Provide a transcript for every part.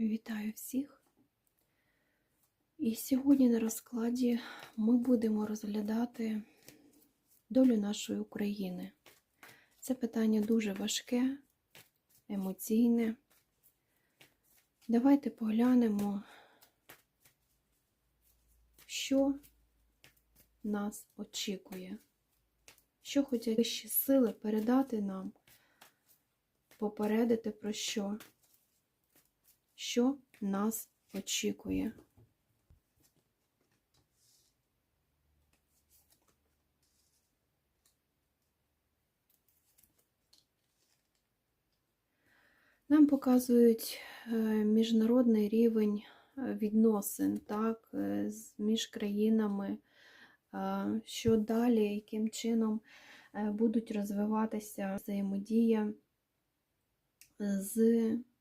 Вітаю всіх! І сьогодні на розкладі ми будемо розглядати долю нашої України. Це питання дуже важке, емоційне. Давайте поглянемо, що нас очікує, що хочуть вищі сили передати нам, попередити про що що нас очікує. Нам показують е, міжнародний рівень е, відносин так, е, між країнами, що далі, яким чином будуть розвиватися взаємодія з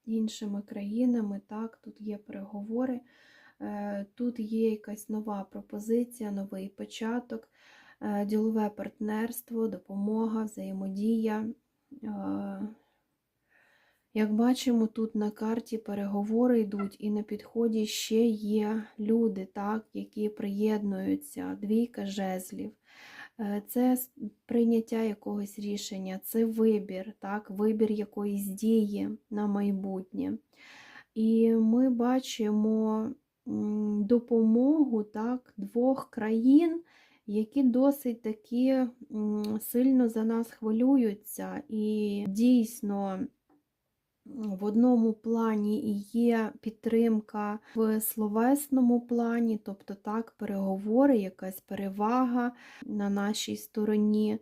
іншими країнами. Так, Тут є переговори, е, тут є якась нова пропозиція, новий початок, е, ділове партнерство, допомога, взаємодія. Е, як бачимо, тут на карті переговори йдуть, і на підході ще є люди, так, які приєднуються, двійка жезлів. Е, це прийняття якогось рішення, це вибір, так, вибір якоїсь дії на майбутнє. І ми бачимо допомогу так, двох країн, які досить таки сильно за нас хвилюються. І дійсно в одному плані є підтримка в словесному плані, тобто так, переговори, якась перевага на нашій стороні.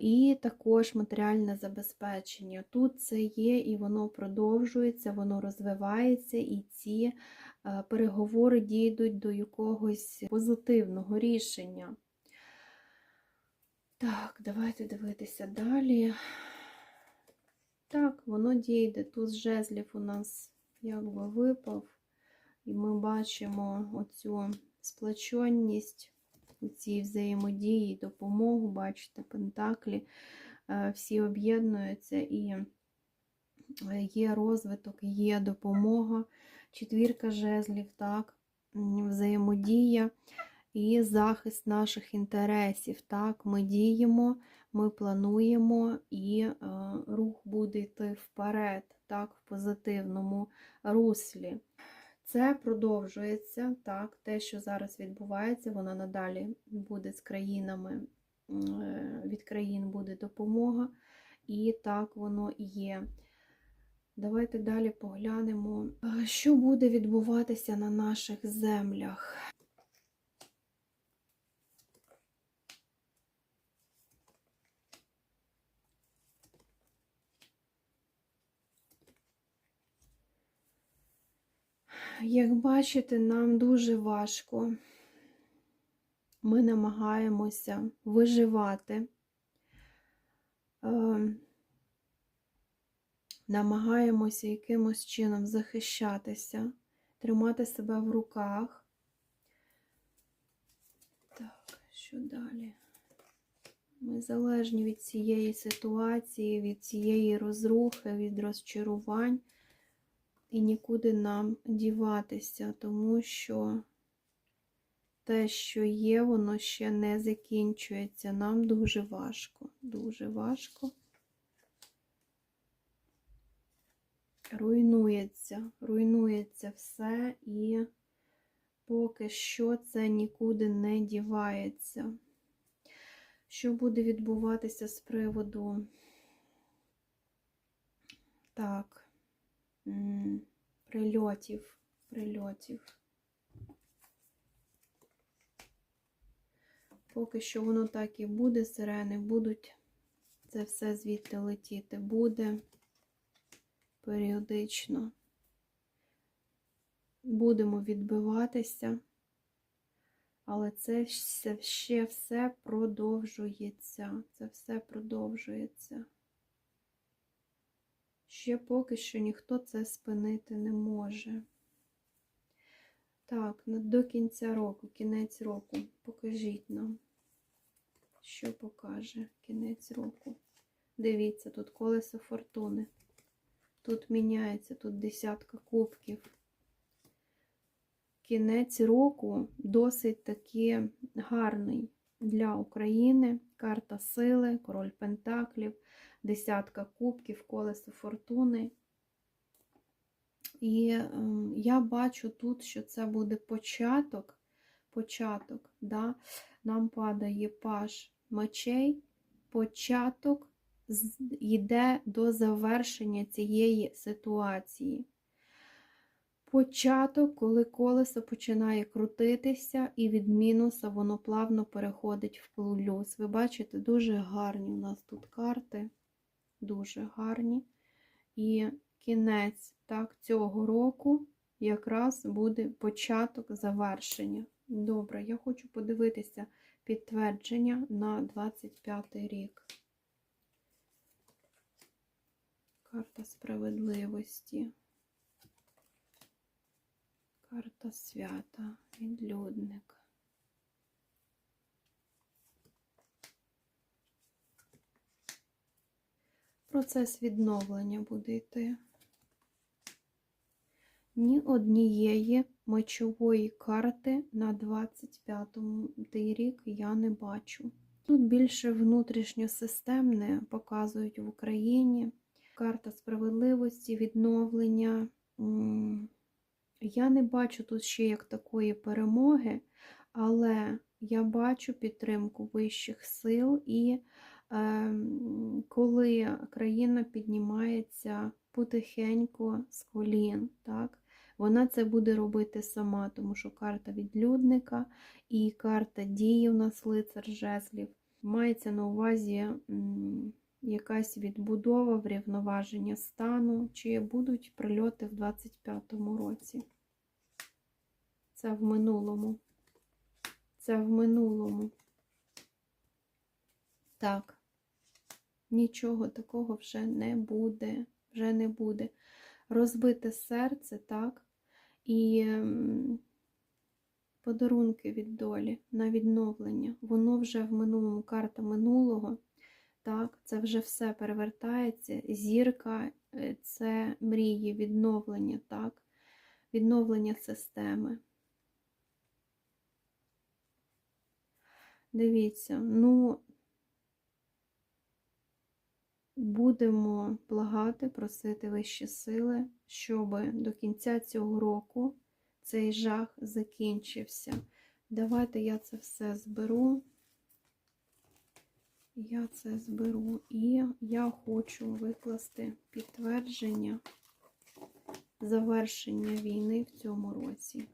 І також матеріальне забезпечення. Тут це є, і воно продовжується, воно розвивається, і ці переговори дійдуть до якогось позитивного рішення. Так, давайте дивитися далі. Так, воно дійде. Тут жезлів у нас якби випав, і ми бачимо оцю сплаченність у взаємодії, допомогу, бачите, пентаклі, е, всі об'єднуються і е, є розвиток, є допомога, четвірка жезлів, так, взаємодія і захист наших інтересів. Так, Ми діємо, ми плануємо, і е, рух буде йти вперед, так, в позитивному руслі. Це продовжується, так, те, що зараз відбувається, воно надалі буде з країнами, е, від країн буде допомога, і так воно і є. Давайте далі поглянемо, е, що буде відбуватися на наших землях. Як бачите, нам дуже важко. Ми намагаємося виживати, е, намагаємося якимось чином захищатися, тримати себе в руках. Так, що далі? Ми залежні від цієї ситуації, від цієї розрухи, від розчарувань і нікуди нам діватися, тому що те, що є, воно ще не закінчується. Нам дуже важко, дуже важко. Руйнується, руйнується все, і поки що це нікуди не дівається. Що буде відбуватися з приводу? Так прильотів, прильотів. Поки що воно так і буде, сирени будуть, це все звідти летіти буде періодично. Будемо відбиватися, але це ще все продовжується. Це все продовжується. Ще поки що ніхто це спинити не може. Так, до кінця року, кінець року, покажіть нам, що покаже кінець року. Дивіться, тут колесо фортуни. Тут міняється, тут десятка кубків. Кінець року досить таки гарний для України. Карта сили, король Пентаклів, десятка кубків, колесо фортуни. І ем, я бачу тут, що це буде початок. Початок, да? нам падає паш мечей, початок йде до завершення цієї ситуації. Початок, коли колесо починає крутитися, і від мінуса воно плавно переходить в плюс. Ви бачите, дуже гарні у нас тут карти, дуже гарні. І кінець так, цього року якраз буде початок завершення. Добре, я хочу подивитися підтвердження на 25 рік. Карта справедливості. Карта свята, відлюдник. Процес відновлення буде йти. Ні однієї мечової карти на 25-й рік я не бачу. Тут більше внутрішньосистемне показують в Україні. Карта справедливості, відновлення. Я не бачу тут ще як такої перемоги, але я бачу підтримку вищих сил, і коли країна піднімається потихеньку з колін, так, вона це буде робити сама, тому що карта відлюдника і карта дії у нас лицар жезлів. Мається на увазі якась відбудова, врівноваження стану, чи будуть прильоти в 25-му році. Це в минулому. Це в минулому. Так. Нічого такого вже не буде. Вже не буде. Розбите серце, так, і подарунки від долі на відновлення. Воно вже в минулому, карта минулого. Так, це вже все перевертається. Зірка е, це мрії, відновлення, так, відновлення системи. Дивіться, ну, будемо благати, просити вищі сили, щоб до кінця цього року цей жах закінчився. Давайте я це все зберу. Я це зберу і я хочу викласти підтвердження завершення війни в цьому році.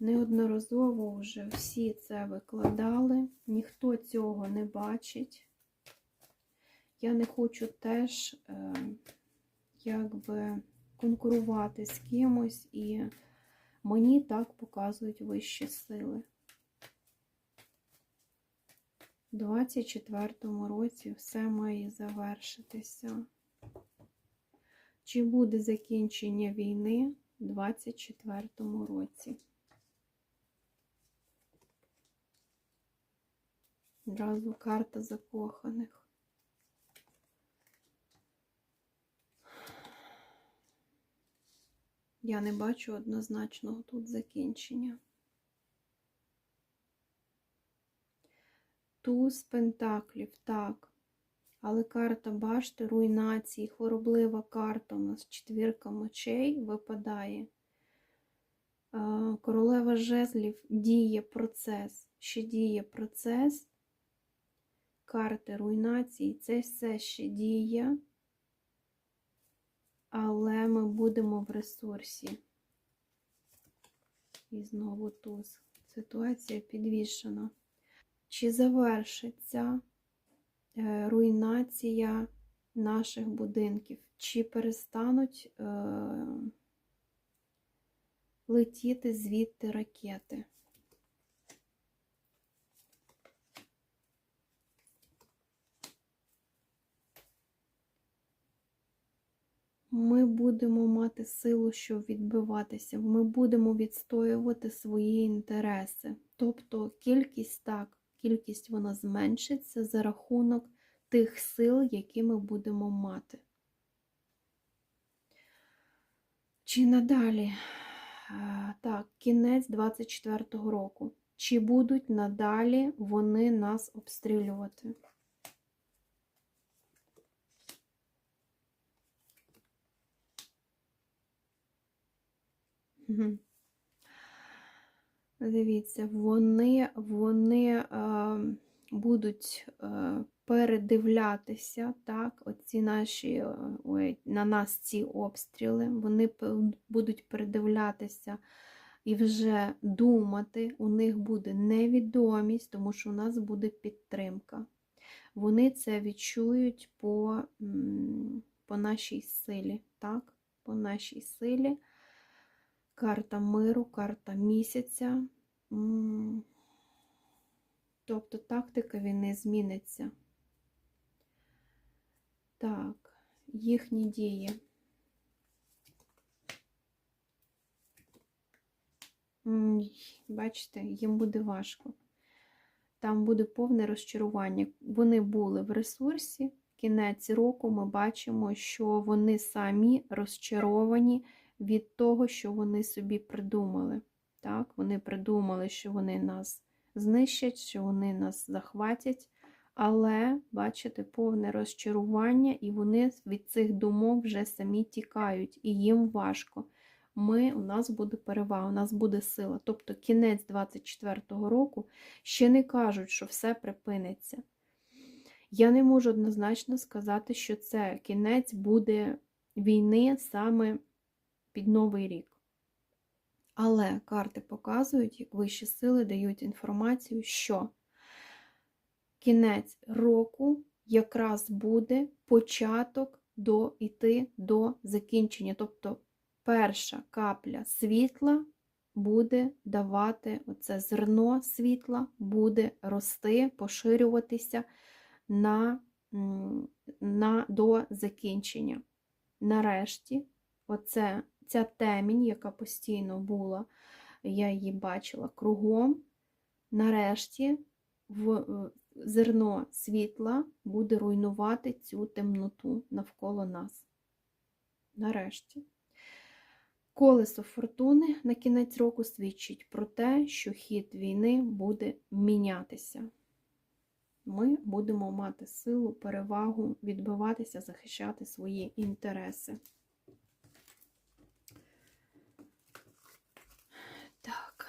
Неодноразово вже всі це викладали, ніхто цього не бачить. Я не хочу теж е, якби конкурувати з кимось, і мені так показують вищі сили. У 24-му році все має завершитися. Чи буде закінчення війни у 24-му році? Одразу карта закоханих. Я не бачу однозначного тут закінчення. Туз пентаклів, так. Але карта башти, руйнації, хвороблива карта у нас четвірка мечей випадає. Королева жезлів діє процес, ще діє процес. Карти руйнації, це все ще діє, але ми будемо в ресурсі. І знову туз. Ситуація підвішена. Чи завершиться е, руйнація наших будинків? Чи перестануть е, летіти звідти ракети? Ми будемо мати силу, щоб відбиватися. Ми будемо відстоювати свої інтереси. Тобто кількість так, кількість вона зменшиться за рахунок тих сил, які ми будемо мати. Чи надалі? Е, Так, кінець 24-го року. Чи будуть надалі вони нас обстрілювати? Дивіться, вони, вони е, будуть е, передивлятися, так, оці наші, е, ой, на нас ці обстріли, вони будуть передивлятися і вже думати, у них буде невідомість, тому що у нас буде підтримка. Вони це відчують по, по нашій силі, так, по нашій силі. Карта миру, карта місяця. Тобто тактика війни зміниться. Так, їхні дії. Бачите, їм буде важко. Там буде повне розчарування. Вони були в ресурсі. Кінець року ми бачимо, що вони самі розчаровані від того, що вони собі придумали. Так, вони придумали, що вони нас знищать, що вони нас захватять, але, бачите, повне розчарування, і вони від цих думок вже самі тікають, і їм важко. Ми, у нас буде перевага, у нас буде сила. Тобто кінець 24-го року ще не кажуть, що все припиниться. Я не можу однозначно сказати, що це кінець буде війни саме під Новий рік. Але карти показують, як вищі сили дають інформацію, що кінець року якраз буде початок до йти до закінчення. Тобто перша капля світла буде давати оце зерно світла, буде рости, поширюватися на, на, до закінчення. Нарешті, оце, ця темінь, яка постійно була, я її бачила кругом. Нарешті в е, зерно світла буде руйнувати цю темноту навколо нас. Нарешті. Колесо фортуни на кінець року свідчить про те, що хід війни буде мінятися. Ми будемо мати силу, перевагу, відбиватися, захищати свої інтереси. Так.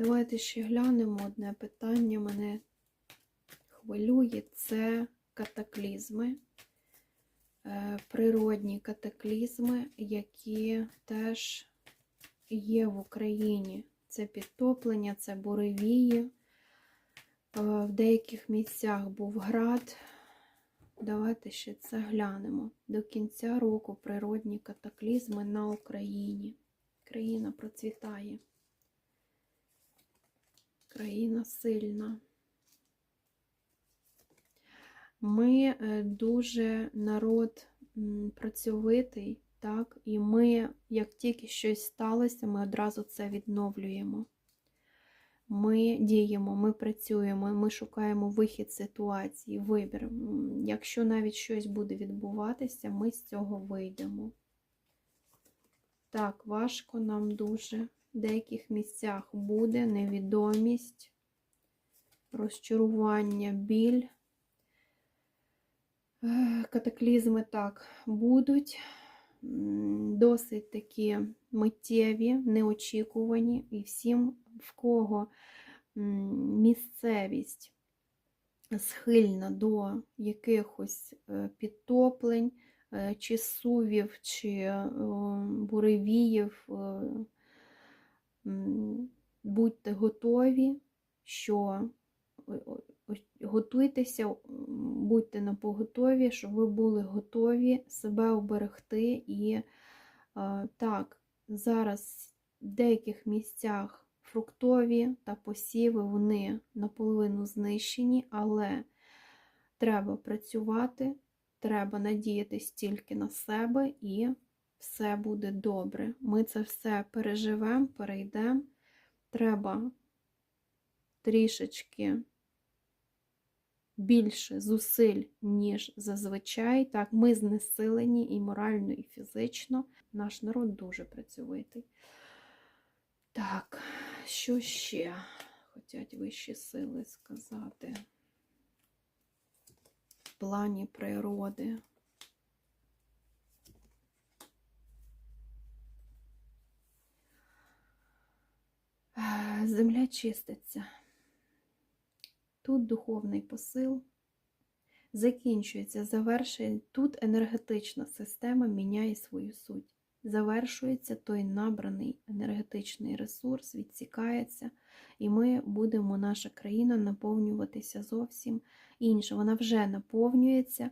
Давайте ще глянемо одне питання. Мене хвилює це катаклізми, е, природні катаклізми, які теж є в Україні. Це підтоплення, це буревії. Е, В деяких місцях був град. Давайте ще це глянемо. До кінця року природні катаклізми на Україні. Країна процвітає. Країна сильна. Ми е, дуже народ працьовитий, так, і ми, як тільки щось сталося, ми одразу це відновлюємо. Ми діємо, ми працюємо, ми шукаємо вихід ситуації, вибір. Якщо навіть щось буде відбуватися, ми з цього вийдемо. Так, важко нам дуже. В деяких місцях буде невідомість, розчарування, біль. Е, Катаклізми так будуть досить такі миттєві, неочікувані, і всім, в кого місцевість схильна до якихось е, підтоплень, е, чи сувів, чи буревіїв, будьте готові, що готуйтеся, будьте на поготові, щоб ви були готові себе оберегти. І так, зараз в деяких місцях фруктові та посіви, вони наполовину знищені, але треба працювати, треба надіятись тільки на себе і все буде добре. Ми це все переживемо, перейдемо. Треба трішечки більше зусиль, ніж зазвичай. Так, ми знесилені і морально, і фізично. Наш народ дуже працьовитий. Так, що ще хотять вищі сили сказати? В плані природи. Е, Земля чиститься. Тут духовний посил закінчується, завершує. Тут енергетична система міняє свою суть. Завершується той набраний енергетичний ресурс, відсікається, і ми будемо, наша країна, наповнюватися зовсім інше. Вона вже наповнюється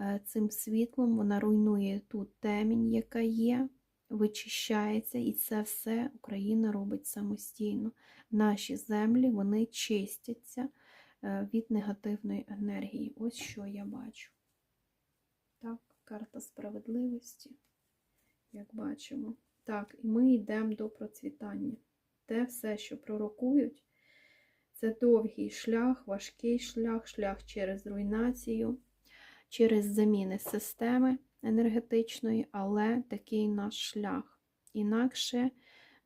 е, цим світлом, вона руйнує ту темінь, яка є, вичищається, і це все Україна робить самостійно. Наші землі вони чистяться е, від негативної енергії. Ось що я бачу. Так, карта справедливості, як бачимо. Так, і ми йдемо до процвітання. Те все, що пророкують, це довгий шлях, важкий шлях, шлях через руйнацію, через заміни системи енергетичної, але такий наш шлях. Інакше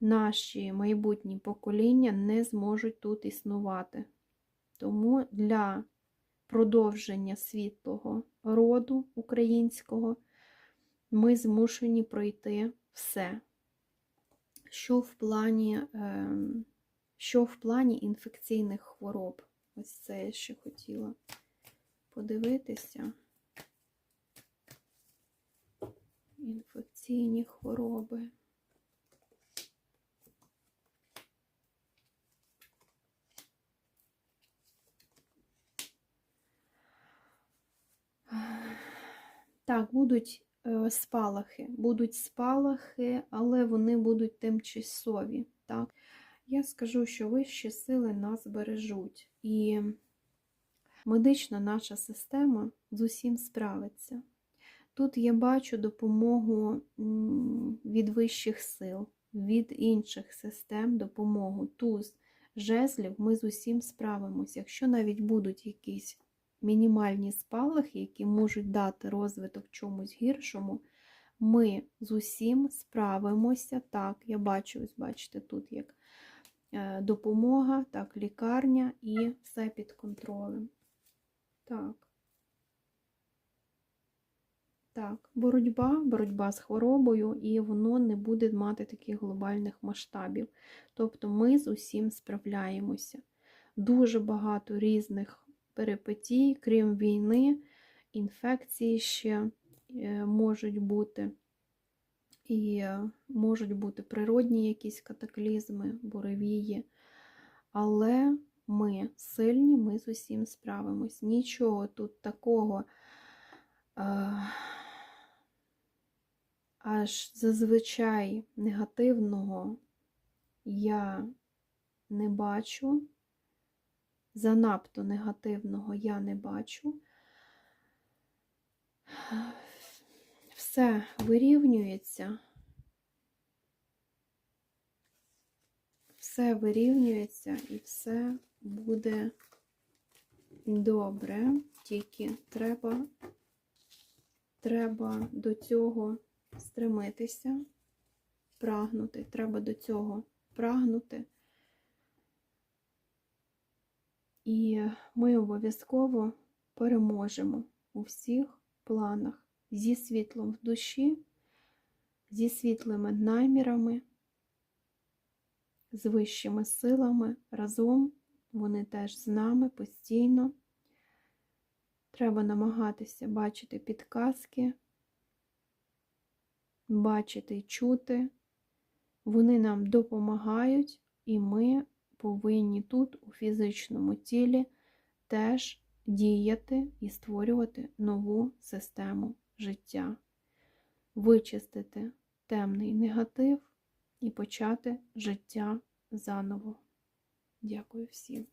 наші майбутні покоління не зможуть тут існувати. Тому для продовження світлого роду українського ми змушені пройти все. Що в плані, ем, що в плані інфекційних хвороб? Ось це я ще хотіла подивитися. Інфекційні хвороби. Так, будуть е, спалахи. Будуть спалахи, але вони будуть тимчасові. Так? Я скажу, що вищі сили нас бережуть. І медична наша система з усім справиться. Тут я бачу допомогу від вищих сил, від інших систем допомогу. Туз жезлів ми з усім справимося. Якщо навіть будуть якісь мінімальні спалахи, які можуть дати розвиток чомусь гіршому, ми з усім справимося. Так, я бачу, ось бачите, тут як е, допомога, так, лікарня і все під контролем. Так. Так, боротьба, боротьба з хворобою, і воно не буде мати таких глобальних масштабів. Тобто ми з усім справляємося. Дуже багато різних перипетій, крім війни, інфекції ще е, можуть бути. І е, можуть бути природні якісь катаклізми, буревії. Але ми сильні, ми з усім справимось. Нічого тут такого. е, аж зазвичай негативного я не бачу, занадто негативного я не бачу. Все вирівнюється. Все вирівнюється і все буде добре, тільки треба, треба до цього стремитися, прагнути. Треба до цього прагнути. І ми обов'язково переможемо у всіх планах зі світлом в душі, зі світлими намірами, з вищими силами разом. Вони теж з нами постійно. Треба намагатися бачити підказки, бачити чути. Вони нам допомагають, і ми повинні тут, у фізичному тілі, теж діяти і створювати нову систему життя, вичистити темний негатив і почати життя заново. Дякую всім.